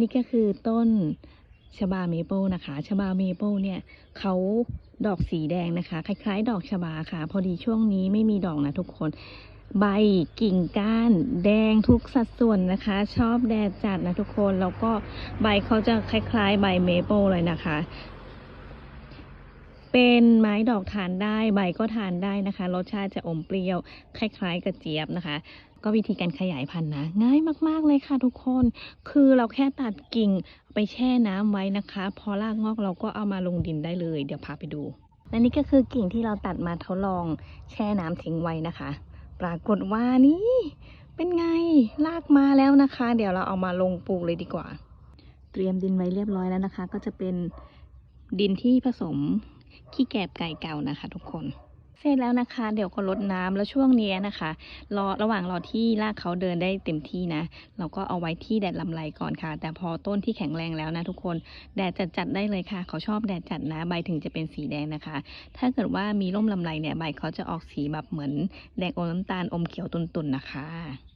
นี่ก็คือต้นชบาเมเปิลนะคะชบาเมเปิลเนี่ยเขาดอกสีแดงนะคะ คล้ายๆ ดอกชบาค่ะ พอดีช่วงนี้ไม่มีดอกนะทุกคน ใบกิ่งก้าน แดงทุกสัดส่วนนะคะ ชอบแดดจัดนะทุกคน แล้วก็ใบเขาจะคล้าย ๆ ใบเมเปิลเลยนะคะ เป็นไม้ดอกทานได้ใบก็ทานได้นะคะ รสชาติจะอมเปรี้ยว คล้ายๆกระเจี๊ยบนะคะ ก็วิธีการขยายพันธุ์นะ ง่ายมากๆเลยค่ะทุกคน คือเราแค่ตัดกิ่งไปแช่น้ำไว้นะคะ พอรากงอกเราก็เอามาลงดินได้เลย เดี๋ยวพาไปดู และนี่ก็คือกิ่งที่เราตัดมาทดลองแช่น้ำทิ้งไว้นะคะ ปรากฏว่านี่เป็นไงรากมาแล้วนะคะ เดี๋ยวเราเอามาลงปลูกเลยดีกว่า เตรียมดินไว้เรียบร้อยแล้วนะคะ ก็จะเป็นดินที่ผสม ขี้แกบไก่เก่านะคะทุกคนเสร็จแล้วนะคะ เดี๋ยวก็ลดน้ำแล้วช่วงนี้นะคะรอระหว่างรอที่รากเขาเดินได้เต็มที่นะ เราก็เอาไว้ที่แดดลำไรก่อนค่ะ แต่พอต้นที่แข็งแรงแล้วนะทุกคนแดดจัดจัดได้เลยค่ะ เขาชอบแดดจัดนะใบถึงจะเป็นสีแดงนะคะ ถ้าเกิดว่ามีร่มลำไรเนี่ยใบเขาจะออกสีแบบเหมือนแดงอมน้ำตาลอมเขียวตุนๆนะคะ